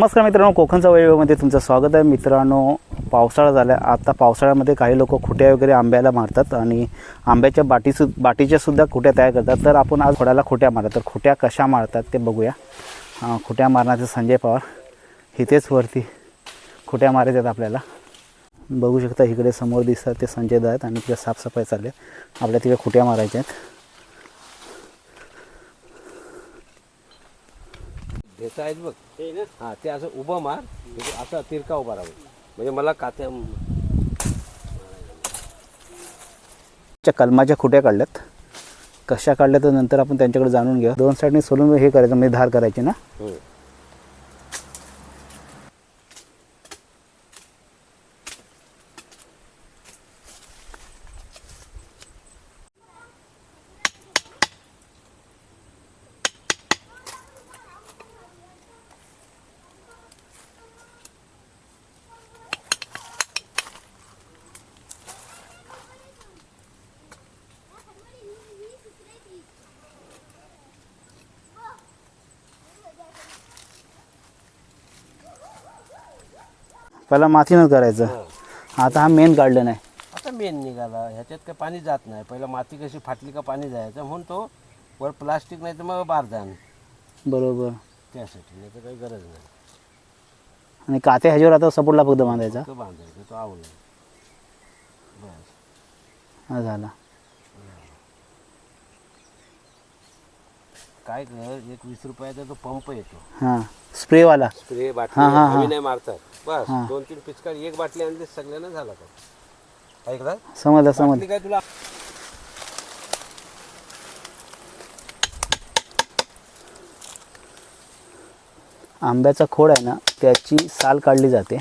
नमस्कार मित्रांनो कोकणचा वैभवमध्ये तुमचं स्वागत आहे. मित्रांनो पावसाळा झाला आता पावसाळ्यामध्ये काही लोक खुट्या वगैरे आंब्याला मारतात आणि आंब्याच्या बाटी सु बाटीच्या सुद्धा खुट्या तयार करतात. तर आपण आज खोड्याला खुट्या मारतात. तर खुट्या कशा मारतात ते बघूया. खुट्या मारण्याचे संजय पवार इथेच वरती खुट्या मारायच्यात आपल्याला. बघू शकता इकडे समोर दिसतात ते संजय दात आणि तिकडे साफसफाई चालली आहे. आपल्या तिकडे खुट्या मारायच्या आहेत. ढेचा आहेत बघ. हा ते असं उभं मार म्हणजे असं तिरका उभा राहावं म्हणजे मला कात्या च्या कलमाच्या खुट्या काढल्यात. कशा काढल्या तर नंतर आपण त्यांच्याकडे जाणून घेऊ. दोन साईडने सोलून हे करायचं म्हणजे धार करायची ना? पहिला मातीनंच करायचं. आता हा मेन गार्डन आहे आता मेन निघाला. ह्याच्यात काय पाणी जात नाही. पहिला माती कशी फाटली का पाणी जायचं म्हणून तो वर प्लास्टिक नाही तर मग बारदान बरोबर. त्यासाठी नाही तर काही गरज नाही. आणि काते ह्याच्यावर आता सपोर्टला फक्त बांधायचा. तो बांधायचं. तो आवडला. बस. हा झाला. काय कर एक वीस रुपयाचा तो पंप येतो. हां स्प्रेवाला. स्प्रे बाटली हा, हा, हा. हवी नाही मारतात. बस हा. दोन तीन पिचकारी एक बाटली आणली सगळ्यांना झाला का ऐकला? समजलं समजलं. बाटली काय तुला? आंब्याचा खोड आहे ना त्याची साल काढली जाते.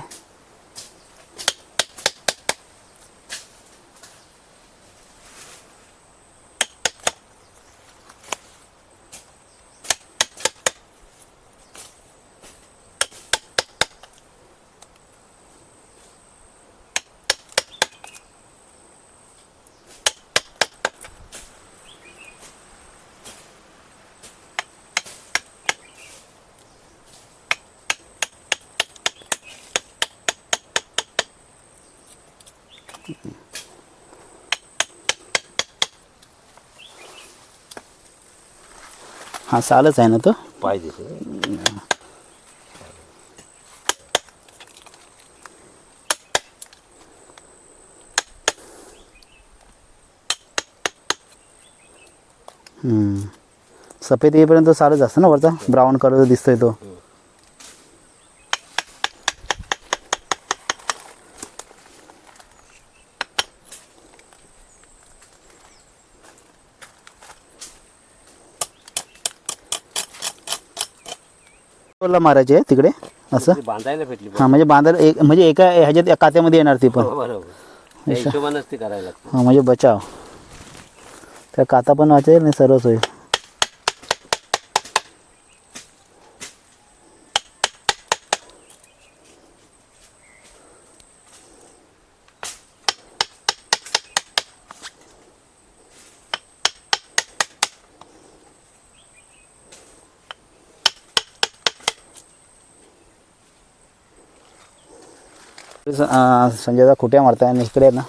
हा सालच आहे ना तो? पाहिजे. हम्म. सफेद येईपर्यंत सालच असतं ना वरचा? ब्राऊन कलर दिसतोय तो. ला मारायचे आहे तिकडे? असं? ती बांधायला भेटली हा म्हणजे बांधायला एक म्हणजे एका ह्याच्यात कात्यामध्ये येणार ती पण. हो, बरोबर. त्या हिशोबानंच ती करायला हा म्हणजे बचाव. त्या काता पण वाचेल आणि सर्वच होईल. संजयदा खुट्या मारताय आणि इकडे ना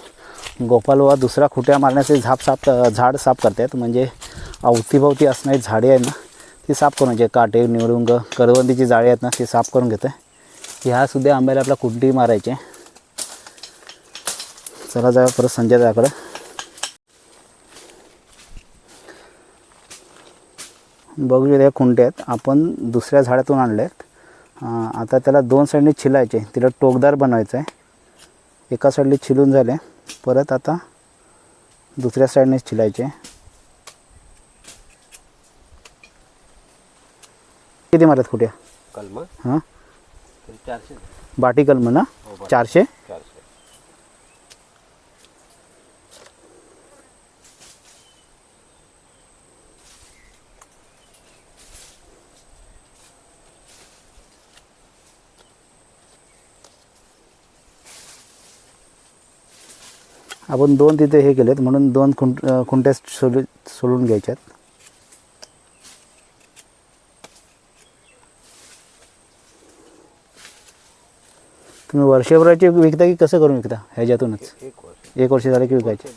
गोपाल बाबा दुसरा खुट्या मारण्याचे झाप साफ झाड साफ करतायत. म्हणजे अवतीभवती असणारी झाडे आहेत ना ती साफ करून जे काटे निवडुंग करवंदीची जाळी आहेत ना ती साफ करून घेते ह्यासुद्धा आंब्याला आपला कुंडी मारायची. चला जाऊया परत संजय दाकडं बघू या खुंटे आहेत. आपण दुसऱ्या झाडातून आणले आहेत आता त्याला दोन साईडने छिलायचे. तिला टोकदार बनवायचं आहे एका साईडने छिलून झाले. परत आता दुसऱ्या साईडने छिलायचे. किती मारत कुठे? कलम? हां? चारशे. बाटी कलम ना? हो. चारशे? चारशे. आपण दोन तिथे हे केलेत म्हणून दोन खुंट खुंट्या सोलू सोलून घ्यायच्यात. तुम्ही वर्षभराचे विकता की कसं करून विकता ह्याच्यातूनच? एक वर्ष. झाले की विकायचे.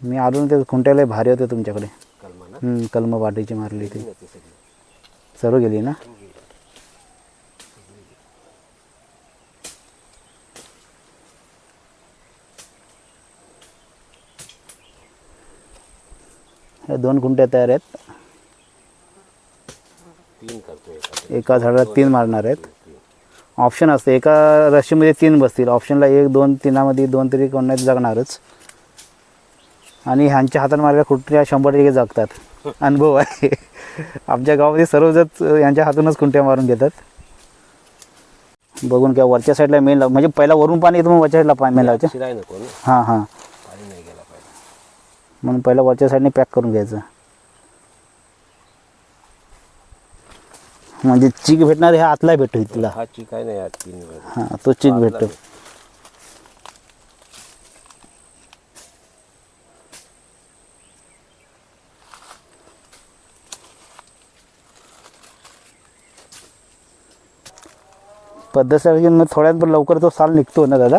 मी आलो ना ते खुंट्याला भारी होते तुमच्याकडे. कलमा वाटीची मारली ती. सर्व गेली ना? ह्या दोन कुंट्या तयार आहेत. तीन करतो एका झाडाला तीन मारणार आहेत. ऑप्शन असतं एका राशीमध्ये तीन बसतील. ऑप्शनला एक दोन तीनामध्ये दोन तरी कोणाच जगणारच. आणि ह्यांच्या हातात मारलेल्या खुंट्या शंभर टक्के जगतात. अनुभव आहे. आमच्या गावामध्ये सर्वजण यांच्या हातूनच खुंट्या मारून घेतात. बघून काय वरच्या साईडला मेन लाव म्हणजे पहिला वरून पाणी येतं मग वरच्या साईडला पाणी मेन लावायचं हां हां पाणी नाही गेला पाहिजे म्हणून पहिला वरच्या साईडने पॅक करून घ्यायचं. म्हणजे चीक भेटणार ह्या आतला भेटतो तिला हा चिक आहे ना या तीन वेळा. हां तो चीक भेटतो. पद्धतशीर मग थोड्यात पण लवकर तो साल निघतो ना दादा?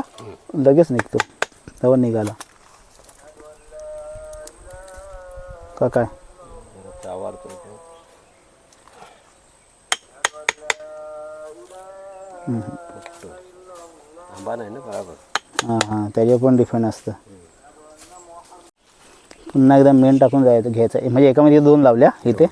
लगेच निघतो. तेव्हा निघाला. का काय? आंबा नाही ना हां हां. त्याच्यावर पण डिफेंड असतं. पुन्हा एकदा मेन टाकून जायचं घ्यायचं. म्हणजे एकामध्ये दोन लावल्या इथे.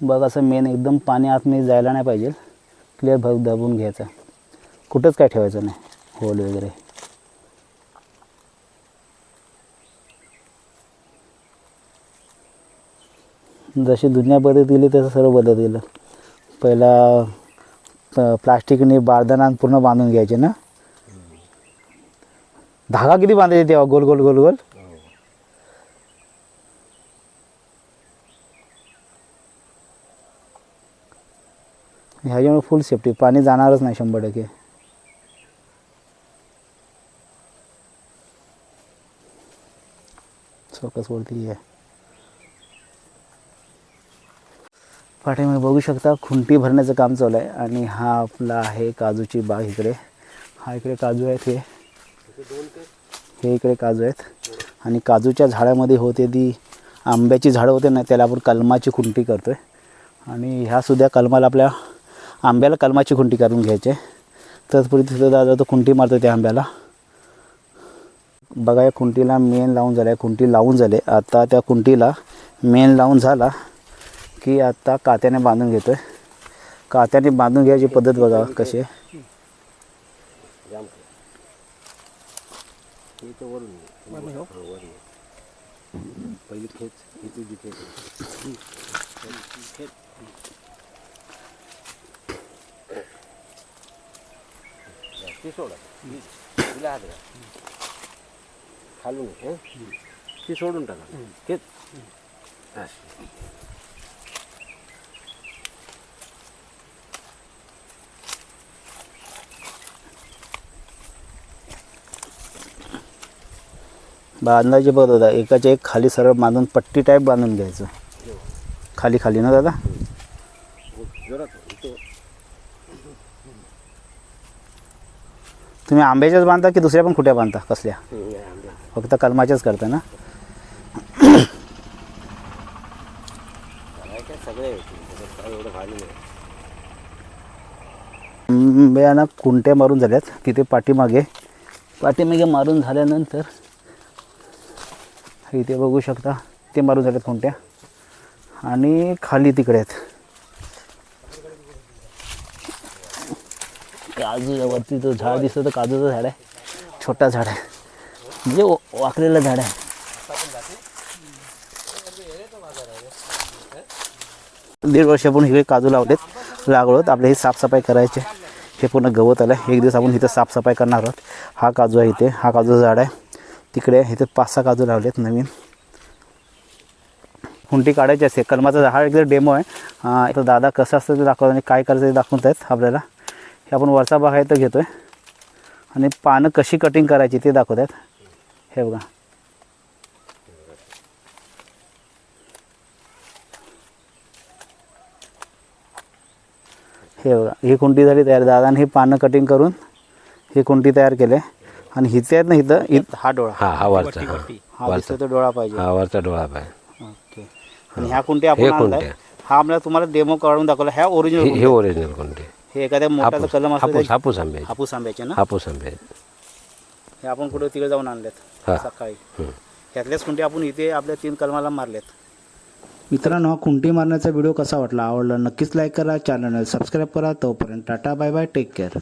बघ असं मेन एकदम पाणी आतमध्ये जायला नाही पाहिजे. क्लिअर भर दाबून घ्यायचं. कुठंच काय ठेवायचं नाही. होल वगैरे. जशी दुनिया बदलत गेली तसं सर्व बदलत गेलं पहिला प्लास्टिकने बारदानात पूर्ण बांधून घ्यायचे ना? धागा किती बांधायचे तेव्हा? गोल गोल गोल गोल? ह्याच्यामुळे फुल सेफ्टी पाणी जाणारच नाही शंभर टक्के. सर्कस वरती आहे पाठीमध्ये बघू शकता खुंटी भरण्याचं काम चालू आहे आणि हा आपला आहे काजूची बाग इकडे. हा इकडे काजू आहेत हे. हे इकडे काजू आहेत. आणि काजूच्या झाडामध्ये होते ती आंब्याची झाडं होते ना त्याला आपण कलमाची खुंटी करतो आहे आणि ह्या सुद्धा कलमाला आपल्या आंब्याला कलमाची खुंटी करून घ्यायची. आहे तत्पूर्वी तिथं दादा तो खुंटी मारतो त्या आंब्याला. बघा या खुंटीला मेन लावून झालं आहे खुंटी लावून झाले. आता त्या खुंटीला मेन लावून झाला की आता कात्याने बांधून घेतोय. कात्याने बांधून घ्यायची पद्धत बघा कशी आहे. सोडा. खालून हं? ती सोडून टाका अशी. बांधायची पद्धत होता एकाच्या एक खाली सरळ बांधून पट्टी टाईप बांधून घ्यायचं खाली खाली ना दादा तुम्ही आंब्याच्याच बांधता की दुसऱ्या पण खुट्या बांधता कसल्या. फक्त कलमाच्याच करता ना? आंब्याना कुंट्या मारून झाल्यात. तिथे पाठीमागे? पाठीमागे मारून झाल्यानंतर इथे बघू शकता ते मारून झाल्यात कुंट्या. आणि खाली तिकडे आहेत. काजू वरती जो झाड दिसतो तो काजूचं झाड आहे. छोटा झाड आहे. म्हणजे वाकलेलं झाड आहे. दीड वर्ष आपण इकडे काजू लावलेत लागलोत आपले हे साफसफाई करायचे. हे पूर्ण गवत आलं. एक दिवस आपण इथं साफसफाई करणार आहोत. हा काजू आहे इथे. हा काजूचं झाड आहे. तिकडे इथे पाच सहा काजू लावलेत नवीन. खुंटी काढायची असते. कलमाचा झाड एकदा डेमो आहे. तर दादा कसं असतं ते दाखवतात आणि काय करायचं ते दाखवत आहेत आपल्याला. हे आपण वरचा भाग आहे तर घेतो आहे आणि पानं कशी कटिंग करायची ते दाखवत आहेत हे बघा. हे बघा ही कुंटी झाली तयार. दादाने हे पानं कटिंग करून ही कुंटी तयार केले. आणि हिच्यात ना इथं हित हा डोळा. हा हा वरचा हा. वरचा तो डोळा पाहिजे. हा वरचा डोळा पाहिजे. आणि ह्या कुंटी आपण कोणत्या? हा आपल्याला तुम्हाला डेमो काढून दाखवला. ह्या ओरिजिनल हे ओरिजिनल कुंटी हे एखाद्या मोठ्याचं कलम असतो हापूस आंबे हापूस आंब्याचे. ना? हापूस आंबे हे आपण कुठे तिकडे जाऊन आणलेत हा. सकाळी हं. ह्यातल्याच खुंटी आपण इथे आपल्या तीन कलमाला मारलेत मित्रांनो हा खुंटी मारण्याचा व्हिडिओ कसा वाटला आवडला नक्कीच लाईक करा चॅनल सबस्क्राईब करा तोपर्यंत tata bye bye take care